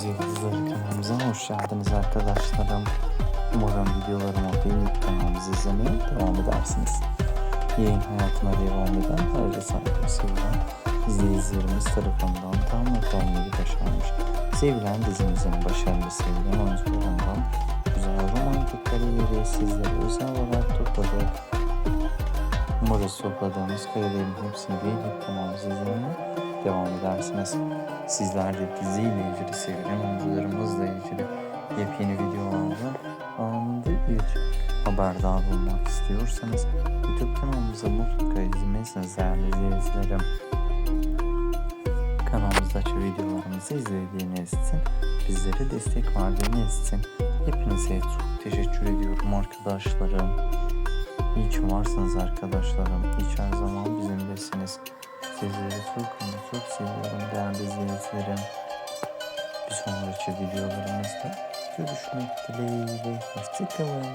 Göz Yıldızları kanalımıza hoş geldiniz arkadaşlarım. Umarım videolarımı beğenip kanalımızı izlemeye devam edersiniz. Yayın hayatına devam eden ayrıca saygı sevilen izleyicilerimiz tarafından tam olmayı başarmış. Sevilen dizimizin başarılı sevilen oyuncularından güzel romantik kariyeri sizlere özel olarak topladık. Umarız topladığımız karelerin hepsini beğenip kanalımızı izlemeye devam edersiniz. Sizler de diziyle ilgili sevilen oyuncularımızla ilgili yepyeni videolarla anında ilk haberdar olmak istiyorsanız YouTube kanalımıza mutlaka izlemezsiniz değerli izleyicilerim. Kanalımızdaki videolarımızı izlediğiniz için bizlere destek verdiğiniz için hepinize çok teşekkür ediyorum arkadaşlarım. İyi ki varsınız arkadaşlarım. İyi ki her zaman bizimlesiniz. Sizleri çok ama çok seviyorum değerli izleyicilerim. Bir sonraki videolarımızda görüşmek dileğiyle. Hoşçakalın.